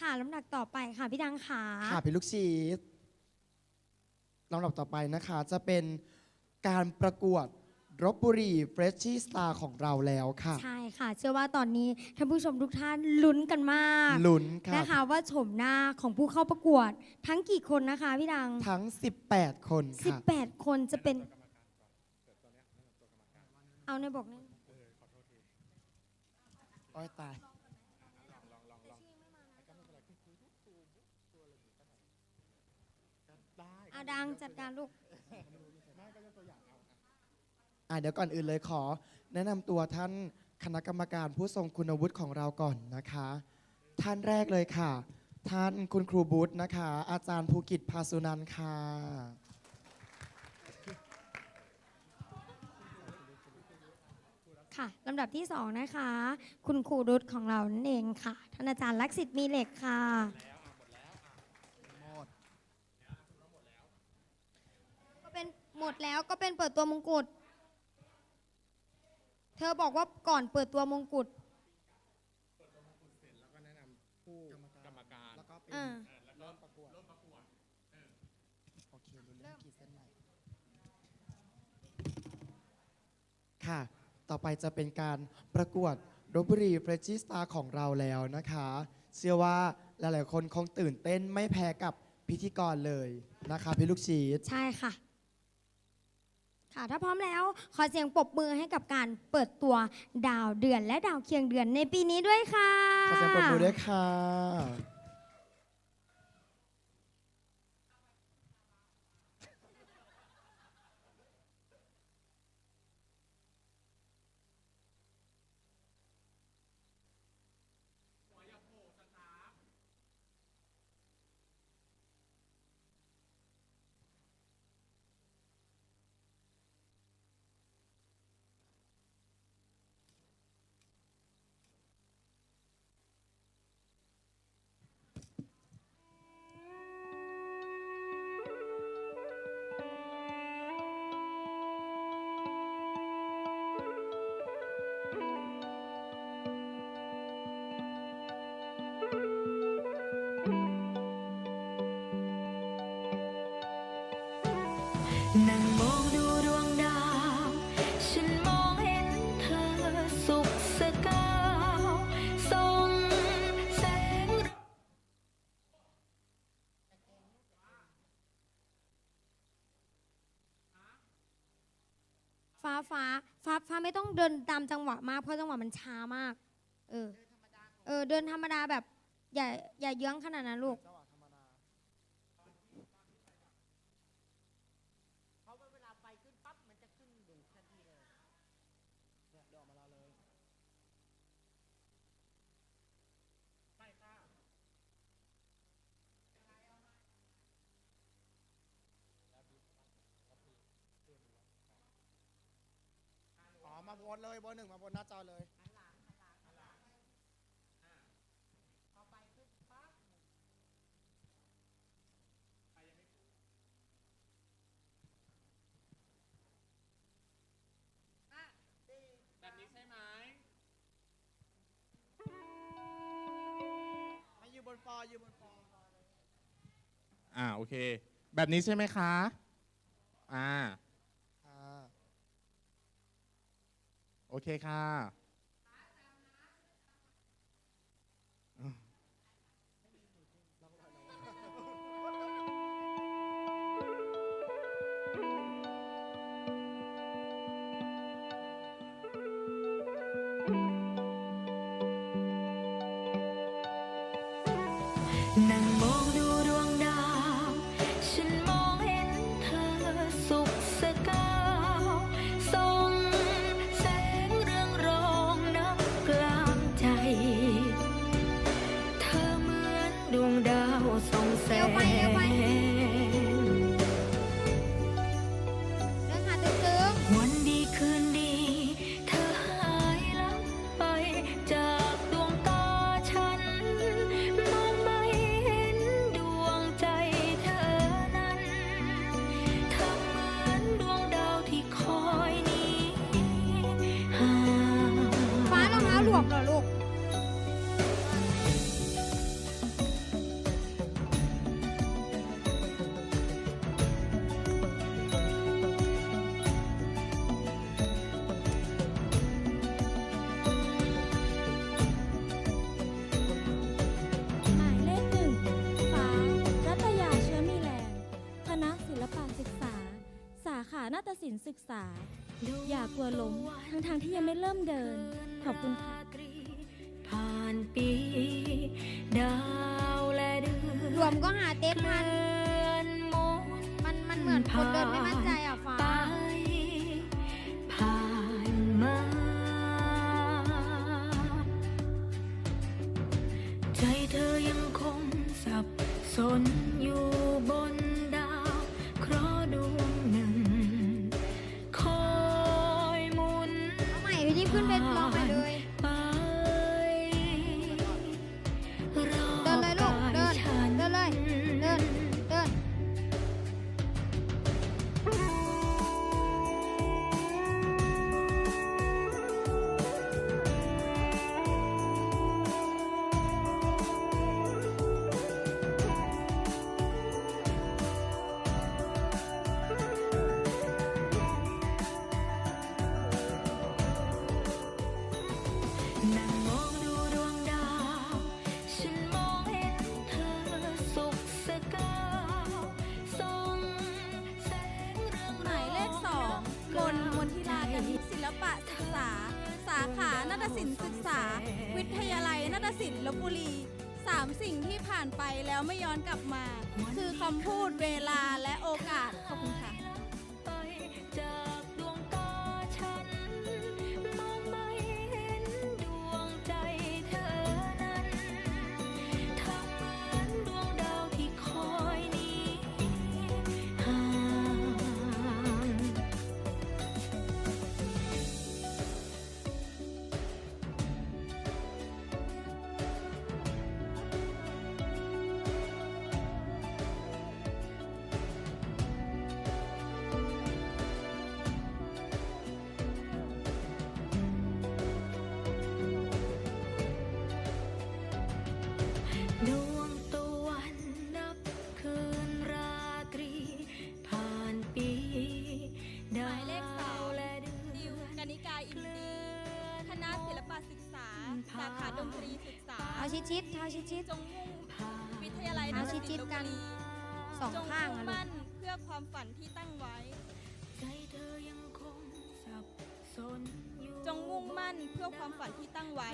ค่ะลำดับต่อไปค่ะพี่ดังขาค่ะพี่ลูกชีสลำดับต่อไปนะคะจะเป็นการประกวดรบบุรีเฟรชชี่สตาร์ของเราแล้วค่ะ ใช่ค่ะ เชื่อว่าตอนนี้ท่านผู้ชมทุกท่านลุ้นกันมากลุ้นค่ะนะคะว่าโฉมหน้าของผู้เข้าประกวด ทั้งกี่คนนะคะพี่ดัง ทั้ง 18 คนค่ะ18 คนจะเป็นเอาในบอกนี่โอ้ยตาย เอา ดังจัดการลูก อะเดี๋ยวก่อนอื่นเลยขอ แนะนำตัวท่านคณะกรรมการผู้ทรงคุณวุฒิของเราก่อนนะคะ ท่านแรกเลยค่ะ ท่านคุณครูบุตรนะคะ อาจารย์ภูกิจภาสุนันท์ค่ะ ค่ะลำดับที่สองนะคะ คุณครูรุตของเรานั่นเองค่ะ ท่านอาจารย์ลักษิตมีเหล็กค่ะ ก็เป็น หมดแล้วก็เป็นเปิดตัวมงกุฎ เธอบอกว่าก่อนเปิดตัวมงกุฎผู้กรรมการ แล้วก็เป็นอ่า เริ่มประกวดโอเครู้เรื่องกี่เส้นใหม่ค่ะ ต่อไปจะเป็นการประกวดรบบุรีเฟรชชี่สตาร์ของเราแล้วนะคะ เชื่อว่าหลายๆคนคงตื่นเต้นไม่แพ้กับพิธีกรเลยนะคะพี่ลูกชีสใช่ค่ะ ค่ะถ้าพร้อมแล้วขอเสียงปรบมือให้กับการเปิดตัวดาวเดือนและดาวเคียงเดือนในปีนี้ด้วยค่ะ ขอเสียงปรบมือด้วยค่ะ ฟ้าฟ้าฟ้าฟ้าไม่ต้องเดินตามจังหวะมากเพราะจังหวะมันช้ามาก เออ เออเดินธรรมดาแบบอย่าอย่าเยื้องขนาดนั้นลูก อ๋อมาโพสเลยเบอร์หนึ่งมาบนหน้าจอเลยแบบนี้ใช่ไหมมายืนบนฟอยืนบนฟออ่าโอเค แบบนี้ใช่ไหมคะ อ่า อ่า โอเคค่ะ ศิลป์ศึกษา อย่ากลัวล้มทั้งทางๆที่ยังไม่เริ่มเดิน ขอบคุณค่ะ ผ่านปี ดาวและเดือนรวมก็หาเต็มพัน เดือนมนมันมันเหมือนคนเดินไม่มั่นใจอะ หมายเลขสองมนมนทิลากันทิศิลปะศึกษา สาขานาฏศิลป์ศึกษา วิทยาลัยนาฏศิลป์ลบบุรีสามสิ่งที่ผ่านไปแล้วไม่ย้อนกลับมา คือคำพูดเวลาและโอกาสขอบคุณ ชิดชิดๆเท้าชิดชิดจงมุ่งผ่านวิทยาลัยเอานาฏศิลชิดป์ลบๆกับุนรีๆสองจงข้างมุ่อะงลูกมั่นเพื่อความฝันที่ตั้งไว้ ใจเธอยังคงสับสนอยู่จงมุ่งมั่นเพื่อความฝันที่ตั้งไว้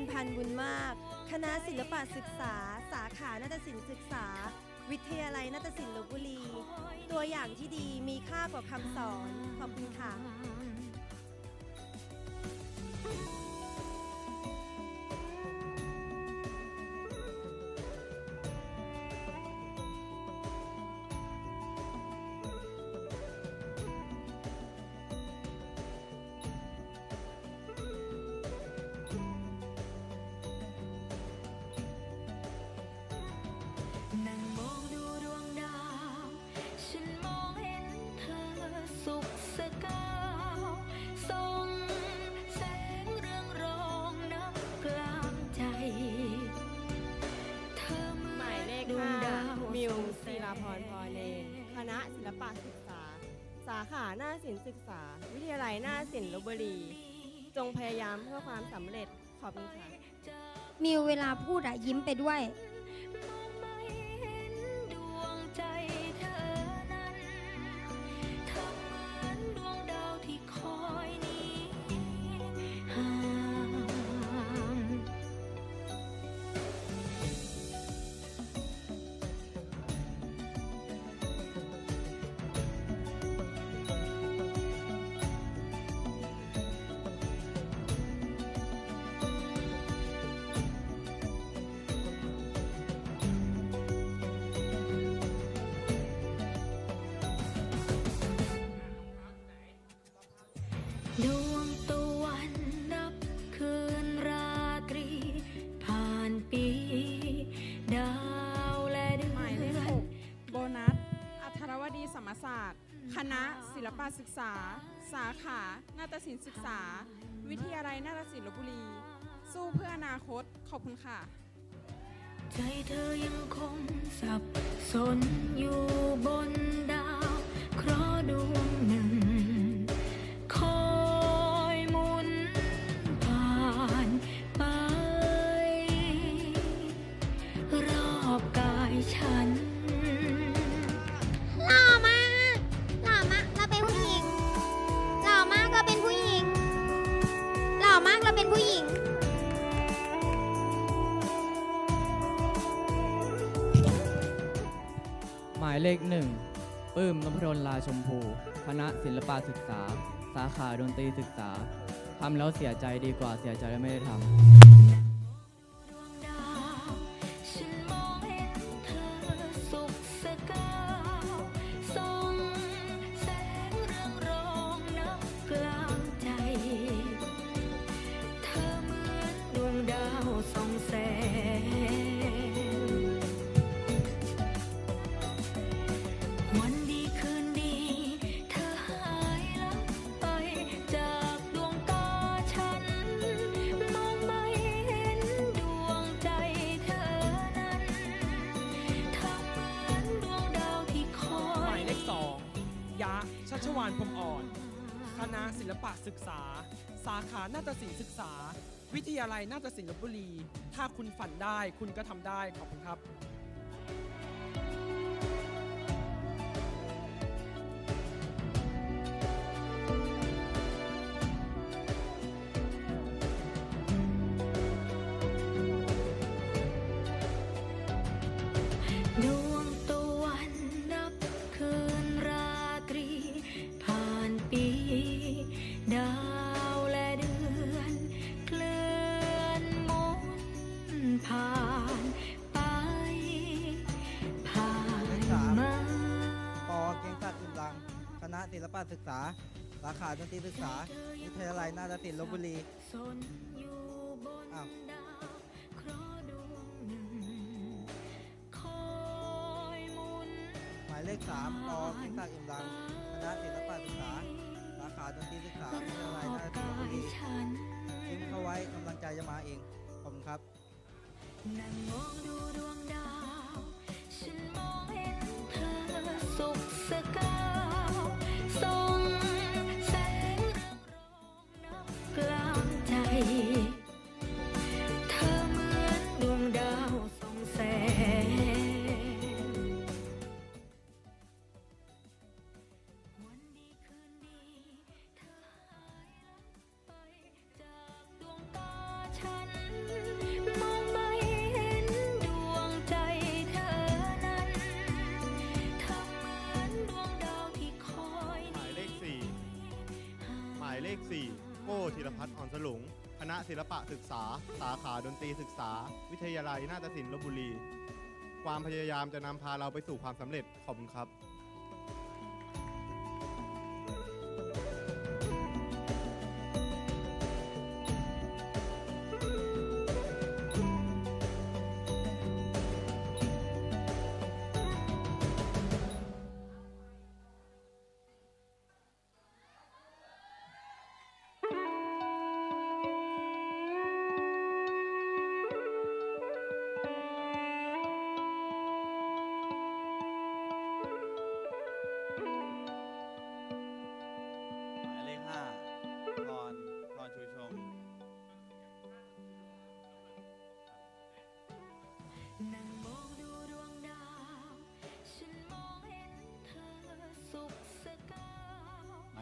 ลพันธ์บุญมาก คณะศิลปะศึกษา สาขานาฏศิลป์ศึกษา วิทยาลัยนาฏศิลป์ลบบุรี ตัวอย่างที่ดีมีค่ากว่าคำสอน ขอบคุณค่ะาขาหน้าศิลป์ศึกษา วิทยาลัยหน้าศิลป์ลบบุรี จงพยายามเพื่อความสำเร็จขอบคุณค่ะ มิวเวลาพูดอะยิ้มไปด้วย ศิลปศึกษา สาขานาฏศิลป์ศึกษา วิทยาลัยนาฏศิลป์ลบบุรี สู้เพื่ออนาคต ขอบคุณค่ะ ใจเธอยังคงสับสนอยู่บนดาวเคราะห์ดวงหนึ่ง คอยหมุนผ่านไป รอบกายฉัน เป็นผู้หญิง หมายเลขหนึ่งปื้มนพดลลาชมพู คณะศิลปศึกษา สาขาดนตรีศึกษาทำแล้วเสียใจดีกว่าเสียใจแล้วไม่ได้ทำานพรมอ่อน คณะศิลปะศึกษา สาขานาฏศิลป์ศึกษา วิทยาลัยนาฏศิลป์ลบุรี ถ้าคุณฝันได้คุณก็ทำได้ขอบคุณครับ ษา สาขาดนตรีศึกษา วิทยาลัยนาฏศิลป์ลบบุรีสนอยู่บนอ้าวดาวเคราะห์ดวงหนึ่งคอยหมุนหมายเลขสามปอเกียงศักดิ์อิมรังคณะศิลปศึกษา สาขาดนตรีศึกษาวิทยาลัยนาฏศิลป์ลบบุรีฉันทิ้งเขาไว้กำลังใจจะมาเอง ขอบคุณครับนั่งมองดูดวงดาว ฉันมองเห็นเธอสุข ข 4 โก้ธีรพัฒน์อ่อนสลุง คณะศิลปะศึกษา สาขาดนตรีศึกษา วิทยาลัยนาฏศิลป์ลบบุรี ความพยายามจะนำพาเราไปสู่ความสำเร็จ ขอบคุณครับ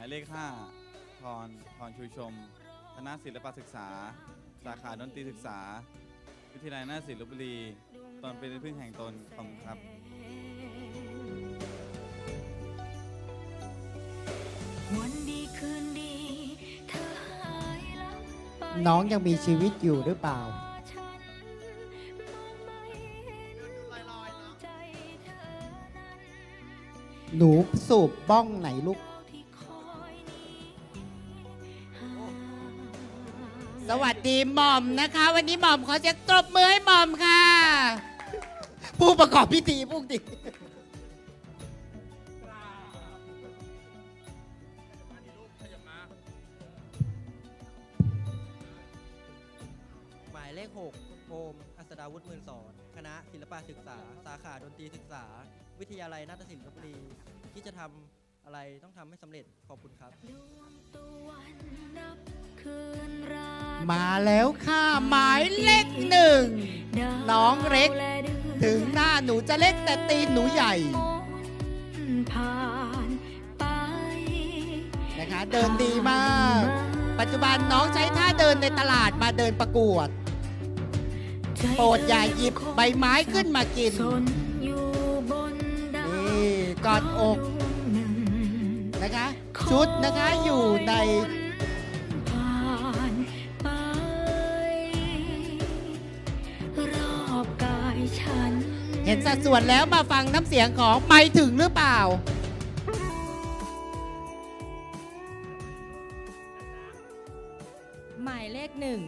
มายเลขห้าพร พรชูชม คณะศิลปศึกษา สาขาดนตรีศึกษา วิทยาลัยนาฏศิลป์ลพบุรีตอนเป็นที่พึ่งแห่งตนขอบคุณครับ วันดีคืนดี เธอหายลับไปน้องยังมีชีวิตอยู่หรือเปล่า ฉันมองไม่เห็นใจเธอนั้น หนูสูบบ้องไหนลูก วัสดีหม่อมนะคะ วันนี้หม่อมขอเสียงตบมือให้หม่อมค่ะ ผู้ประกอบพิธีผู้ดีหมายเลขหกโอม อัศดาวุฒิมือสอนคณะศิลปศึกษา สาขาดนตรีศึกษา วิทยาลัยนาฏศิลป์ลพบุรีที่จะทำ อะไรต้องทำให้สำเร็จขอบคุณครับ มาแล้วค่ะ หมายเลขหนึ่ง น้องเล็ก ถึงหน้าหนูจะเล็กแต่ตีนหนูใหญ่ ผ่านไปนะคะเดินดีมาก ปัจจุบันน้องใช้ท่าเดินในตลาดมาเดินประกวด โปรดอย่าหยิบใบไม้ขึ้นมากินอยู่บนดาว นี่กอดอกนะคะ ชุดนะคะอยู่ในผ่านไป รอบกายฉัน เห็นสัดส่วนแล้วมาฟังน้ำเสียงของไปถึงหรือเปล่า หมายเลขหนึ่ง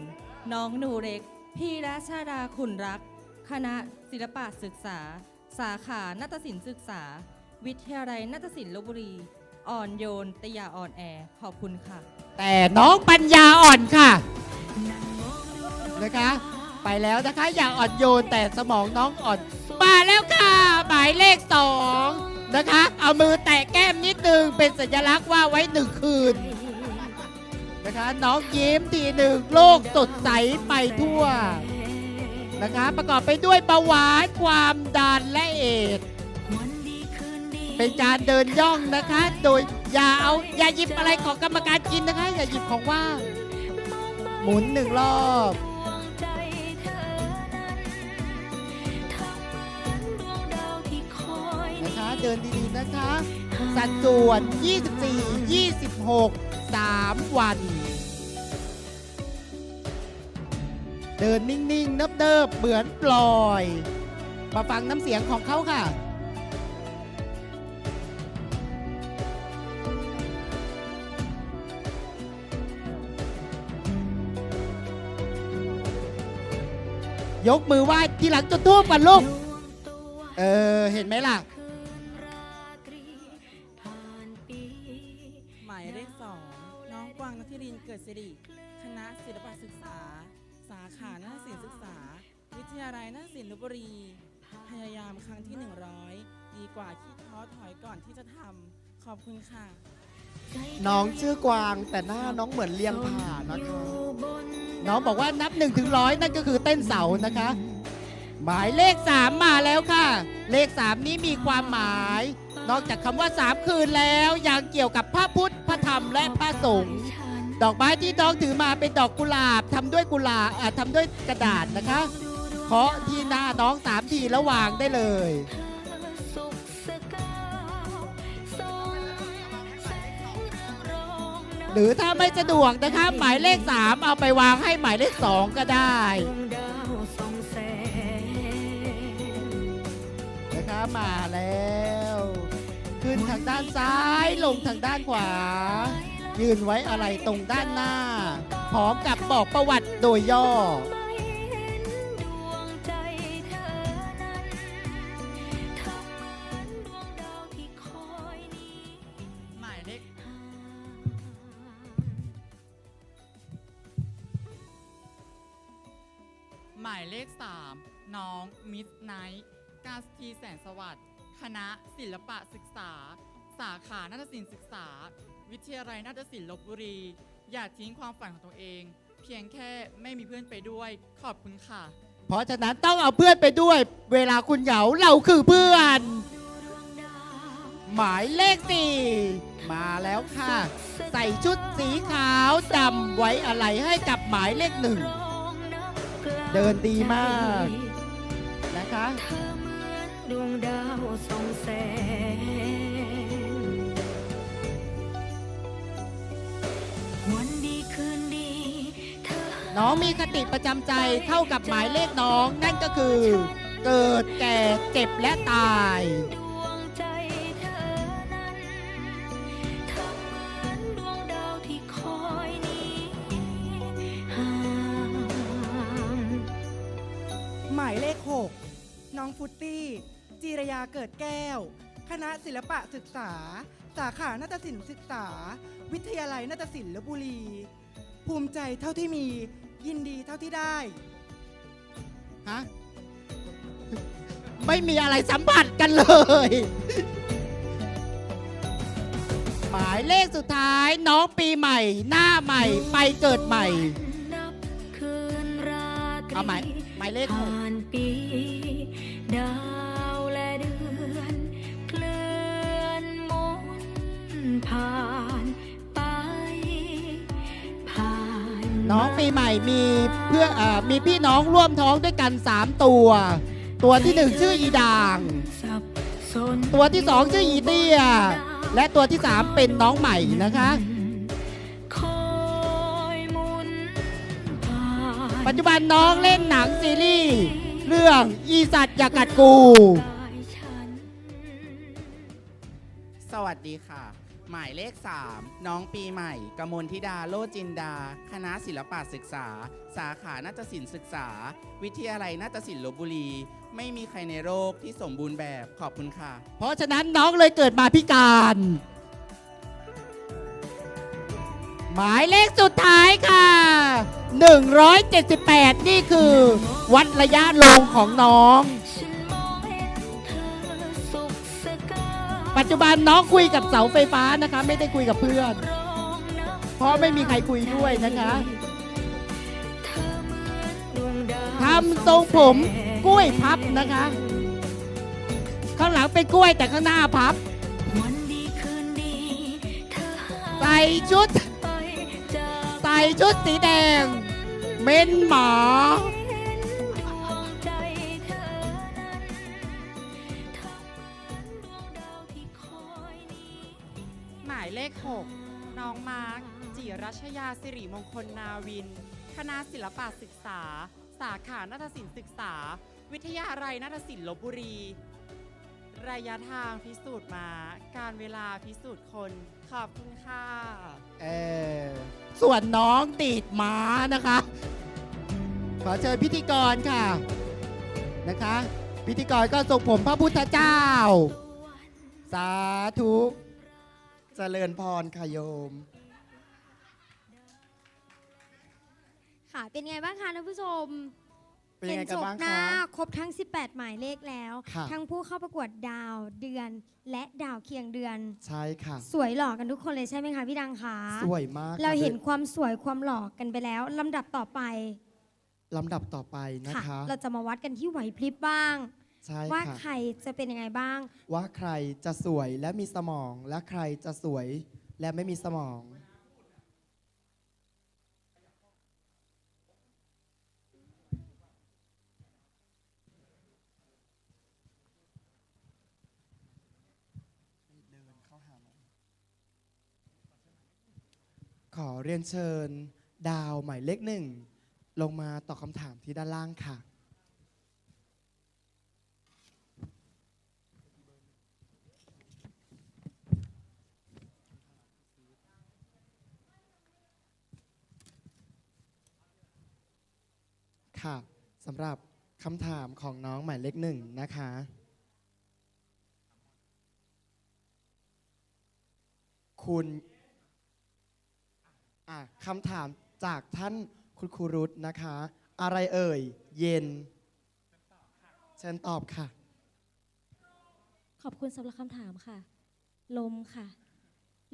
น้องหนูเล็ก พี่รัชดาขุนรัก คณะศิลปะศึกษา สาขานาฏศิลป์ศึกษา วิทยาลัยนาฏศิลป์ลบบุรี อ่อนโยนแต่อย่าอ่อนแอขอบคุณค่ะ แต่น้องปัญญาอ่อนค่ะนะคะ ไปแล้วนะคะอย่าอ่อนโยนแต่สมองน้องอ่อน มาแล้วค่ะหมายเลขสองนะคะ เอามือแตะแก้มนิดนึงเป็นสัญลักษณ์ว่าไว้หนึ่งคืนนะคะน้องยิ้มทีหนึ่งโลกสดใสไปทั่วนะคะ ประกอบไปด้วยเบาหวานความดันและเอดส์ เป็นการเดินย่องนะคะ โดยอย่าเอาอย่าหยิบอะไรของกรรมการกินนะคะ อย่าหยิบของว่างหมุนหนึ่งรอบนะคะเดินดีๆนะคะ สัดส่วน 24 26 3 วัน เดินนิ่งๆ เนิบๆ เหมือนปล่อย มาฟังน้ำเสียงของเขาค่ะ ยกมือไหว้ทีหลังจุดทูบก่อนลูก เออ เห็นไหมล่ะ หมายเลขสองน้องกวางนัทธิรินเกิดสิริคณะศิลปศึกษา สาขานาฏศิลป์ศึกษา วิทยาลัยนาฏศิลป์ลพบุรี พยายามครั้งที่ 100 ดีกว่าขี้ท้อถอยก่อนที่จะทำขอบคุณค่ะ น้องชื่อกวางแต่หน้าน้องเหมือนเลียงผ่านะคะ น้องบอกว่านับ1นถึงร้อยนั่นก็คือเต้นเสานะคะ หมายเลข 3 มาแล้วค่ะ เลข 3 นี้มีความหมาย นอกจากคำว่า 3 คืนแล้วยังเกี่ยวกับพระพุทธพระธรรมและพระสงฆ์ดอกไม้ที่น้องถือมาเป็นดอกกุหลาบทำด้วยกุหลาบอะทำด้วยกระดาษนะคะเคาะที่หน้าน้องสามทีแล้ววางได้เลย หรือถ้าไม่สะดวกนะคะหมายเลข 3 เอาไปวางให้หมายเลข 2 ก็ได้นะคะมาแล้ว ขึ้นทางด้านซ้ายลงทางด้านขวา ยืนไว้อะไรตรงด้านหน้า พร้อมกับบอกประวัติโดยย่อายเลข 3 น้องมิสไนท์กาสทีแสนสวัสดิ์คณะศิลปะศึกษา สาขานาฏศิลป์ศึกษา วิทยาลัยนาฏศิลป์ลบบุรี อย่าทิ้งความฝันของตัวเอง เพียงแค่ไม่มีเพื่อนไปด้วยขอบคุณค่ะ เพราะฉะนั้นต้องเอาเพื่อนไปด้วย เวลาคุณเหงาเราคือเพื่อน หมายเลขสี่มาแล้วค่ะ ใส่ชุดสีขาวดำไว้อะไรให้กับหมายเลขหนึ่ง เดินดีมากนะคะดวงดาวส่องแสง วันดีคืนดี เธอน้องมีคติประจำใจเท่ากับหมายเลขน้อง นั่นก็คือ เกิดแก่เจ็บและตาย องฟุตตี้ จีรยาเกิดแก้ว คณะศิลปะศึกษา สาขานาฏศิลป์ศึกษา วิทยาลัยนาฏศิลป์ลพบุรี ภูมิใจเท่าที่มี ยินดีเท่าที่ได้ ฮะ ไม่มีอะไรสัมผัสกันเลย หมายเลขสุดท้ายน้องปีใหม่ หน้าใหม่ ไปเกิดใหม่คืนราตรีเอาหมายหมายเลขหก ผ่านปี ดาวและเดือนเคลื่อนมนผ่านไป ผ่านน้องปีใหม่มีเพื่ออามีพี่น้องร่วมท้องด้วยกัน 3 ตัว ตัวที่หนึ่งชื่ออีด่าง สับสนตัวที่สองชื่ออีเตี้ย และตัวที่สามเป็นน้องใหม่นะคะ คอยหมุนผ่าน ปัจจุบันน้องเล่นหนังซีรีส์ เรื่องอีสัตว์อยากัดกู สวัสดีค่ะ หมายเลข 3 น้องปีใหม่ กมลธิดาโลจินดา คณะศิลปะศึกษา สาขานาฏศิลป์ศึกษา วิทยาลัยนาฏศิลป์ลบบุรี ไม่มีใครในโลกที่สมบูรณ์แบบขอบคุณค่ะ เพราะฉะนั้นน้องเลยเกิดมาพิการ หมายเลขสุดท้ายค่ะ 178 นี่คือ วัดระยะลงของน้อง ปัจจุบันน้องคุยกับเสาไฟฟ้านะคะ ไม่ได้คุยกับเพื่อน เพราะไม่มีใครคุยด้วยนะคะทำทรงผมกล้วยพับนะคะ ข้างหลังเป็นกล้วยแต่ข้างหน้าพับใส่ชุด ชุดสีแดง เม้นหมาหมายเลข 6 น้องมาร์คจิรัชยาสิริมงคลนาวิน คณะศิลปะศึกษา สาขานาฏศิลป์ศึกษา วิทยาลัยนาฏศิลป์ลบบุรี ระยะทางพิสูจน์มา การเวลาพิสูจน์คน ขอบคุณค่ะ เออส่วนน้องติดม้านะคะ ขอเชิญพิธีกรค่ะนะคะ พิธีกรก็ส่งผมพระพุทธเจ้า สาธุเจริญพรค่ะโยม ค่ะ เป็นไงบ้างคะท่านผู้ชม เป็นยังไงกันบ้างเห็นโฉมหน้าคะครบทั้ง 18 หมายเลขแล้ว ค่ะ ทั้งผู้เข้าประกวดดาวเดือนและดาวเคียงเดือน ใช่ค่ะ สวยหล่อกันทุกคนเลยใช่ไหมคะพี่ดังคะสวยมากค่ะเราเห็นด้วยความสวยความหล่อกันไปแล้วลำดับต่อไปลำดับต่อไปนะคะ เราจะมาวัดกันที่ไหวพริบบ้าง ใช่ว่าค่ะ ใครจะเป็นยังไงบ้าง ว่าใครจะสวยและมีสมองและใครจะสวยและไม่มีสมอง ขอเรียนเชิญ ดาวหมายเลขหนึ่ง ลงมาตอบคำถามที่ด้านล่างค่ะ ค่ะสำหรับคำถามของน้องหมายเลขหนึ่งนะคะคุณ อะคำถามจากท่านคุณครูรุตนะคะ อะไรเอ่ย เย็นเชิญตอบค่ะ ขอบคุณสำหรับคำถามค่ะ ลมค่ะ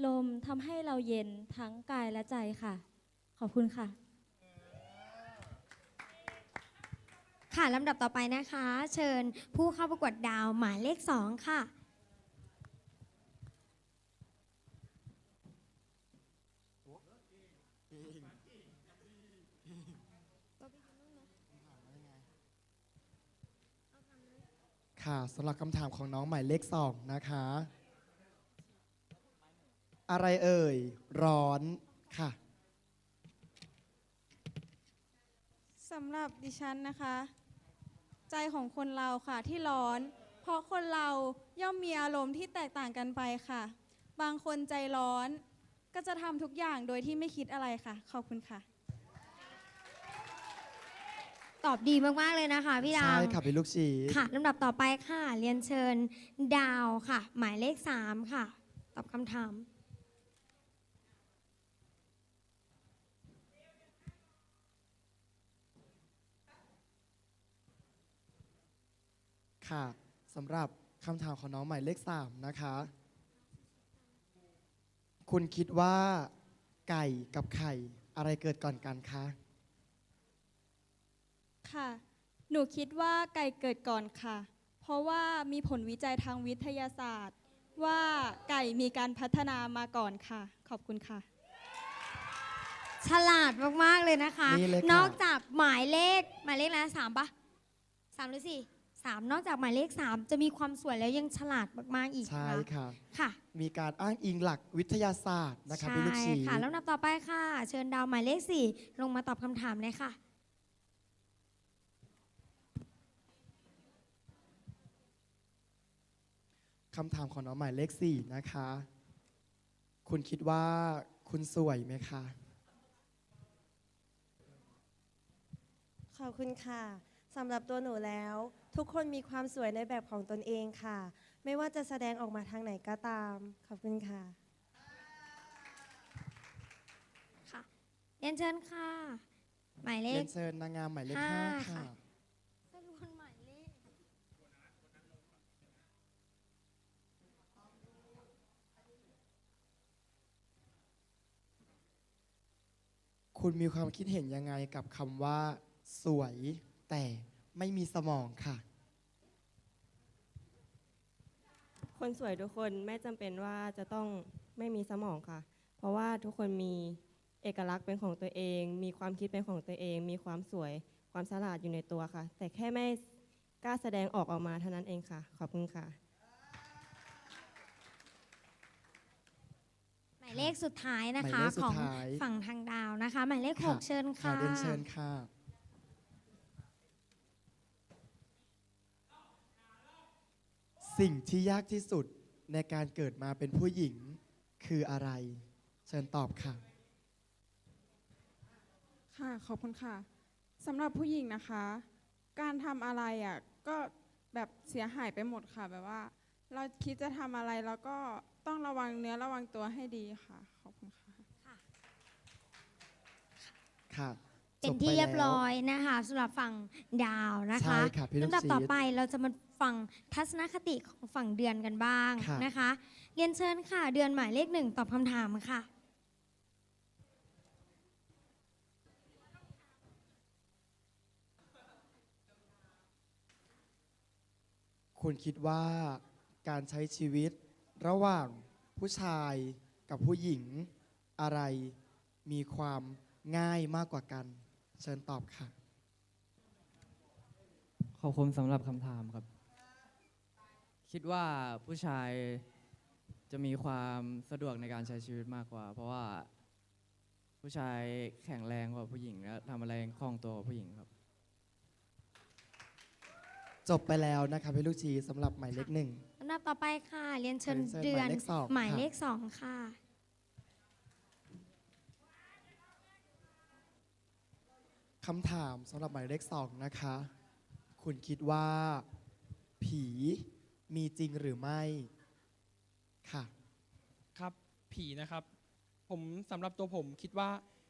ลมทำให้เราเย็นทั้งกายและใจค่ะ ขอบคุณค่ะ ค่ะลำดับต่อไปนะคะ เชิญผู้เข้าประกวดดาวหมายเลขสองค่ะ ค่ะสำหรับคำถามของน้องหมายเลขสองนะคะ อะไรเอ่ย ร้อนค่ะ สำหรับดิฉันนะคะ ใจของคนเราค่ะที่ร้อน เพราะคนเราย่อมมีอารมณ์ที่แตกต่างกันไปค่ะ บางคนใจร้อน ก็จะทำทุกอย่างโดยที่ไม่คิดอะไรค่ะ ขอบคุณค่ะ ตอบดีมากๆเลยนะคะพี่ดังใช่ค่ะเป็นลูกชีสค่ะลำดับต่อไปค่ะ เรียนเชิญดาวค่ะ หมายเลขสามค่ะ ตอบคำถาม ค่ะสำหรับคำถามของน้องหมายเลข 3 นะคะ คุณคิดว่า ไก่กับไข่อะไรเกิดก่อนกันคะ ค่ะ หนูคิดว่าไก่เกิดก่อนค่ะ เพราะว่ามีผลวิจัยทางวิทยาศาสตร์ ว่าไก่มีการพัฒนามาก่อนค่ะ ขอบคุณค่ะ ฉลาดมาก ๆ เลยนะคะ นี่เลยค่ะ นอกจากหมายเลขหมายเลขแล้วสามปะสามหรือสี่สามนอกจากหมายเลขสามจะมีความสวยแล้วยังฉลาดมาก ๆ อีกใช่นะค่ะ ค่ะ มีการอ้างอิงหลักวิทยาศาสตร์นะคะพี่ลูกใช่ชีค่ะแล้วนับต่อไปค่ะ เชิญดาวหมายเลขสี่ลงมาตอบคำถามเลยค่ะ คำถามของน้องหมายเลข4นะคะ คุณคิดว่าคุณสวยไหมคะ ขอบคุณค่ะสำหรับตัวหนูแล้ว ทุกคนมีความสวยในแบบของตนเองค่ะ ไม่ว่าจะแสดงออกมาทางไหนก็ตาม ขอบคุณค่ะ ค่ะเรียนเชิญค่ะ หมายเลเรีขยนเชิญนางงามหมายเลขห้า5ค่ะ ค่ะ สรุปหมายเลข คุณมีความคิดเห็นยังไงกับคำว่า สวยแต่ไม่มีสมองค่ะ คนสวยทุกคนไม่จำเป็นว่าจะต้องไม่มีสมองค่ะ เพราะว่าทุกคนมีเอกลักษณ์เป็นของตัวเอง มีความคิดเป็นของตัวเอง มีความสวย ความฉลาดอยู่ในตัวค่ะ แต่แค่ไม่กล้าแสดงออกออกมาเท่านั้นเองค่ะ ขอบคุณค่ะ หมายเล ขสุดท้ายนะหมายคะเลขสุขดองท้าย ฝั่งทางดาวนะคะ หมายเลขหกเชิญค่ะเรียนเชิญค่ะ สิ่งที่ยากที่สุดในการเกิดมาเป็นผู้หญิงคืออะไร เชิญตอบค่ะ ค่ะ ขอบคุณค่ะสำหรับผู้หญิงนะคะ การทำอะไรอะก็แบบเสียหายไปหมดค่ะ แบบว่า เราคิดจะทำอะไรแล้วก็ ต้องระวังเนื้อระวังตัวให้ดีค่ะ ขอบคุณค่ะค่ะเป็นจบไที่เรียบแล้วร้อยนะคะสำหรับฝั่งดาวนะคะใช่ค่ะพี่ลูกลำดับศิษย์ต่อไปเราจะมาฟังทัศนคติของฝั่งเดือนกันบ้างค่ะนะคะ เรียนเชิญค่ะ เดือนหมายเลขหนึ่งตอบคำถามค่ะ คุณคิดว่าการใช้ชีวิต ระหว่างผู้ชายกับผู้หญิงอะไรมีความง่ายมากกว่ากัน เชิญตอบค่ะ ขอบคุณสำหรับคำถามครับ คิดว่าผู้ชายจะมีความสะดวกในการใช้ชีวิตมากกว่า เพราะว่าผู้ชายแข็งแรงกว่าผู้หญิงและทำอะไรคล่องตัวกว่าผู้หญิงครับ จบไปแล้วนะคะพี่ลูกชีสำหรับหมายเลขหนึ่ง ลำดับต่อไปค่ะ เรียนเชิญเรียนเชิญเดือนหมายเลขสองหมายค่ะเลขสองค่ะคำถามสำหรับหมายเลขสองนะคะ คุณคิดว่า ผีมีจริงหรือไม่ค่ะ ครับผีนะครับ ผมสำหรับตัวผมคิดว่า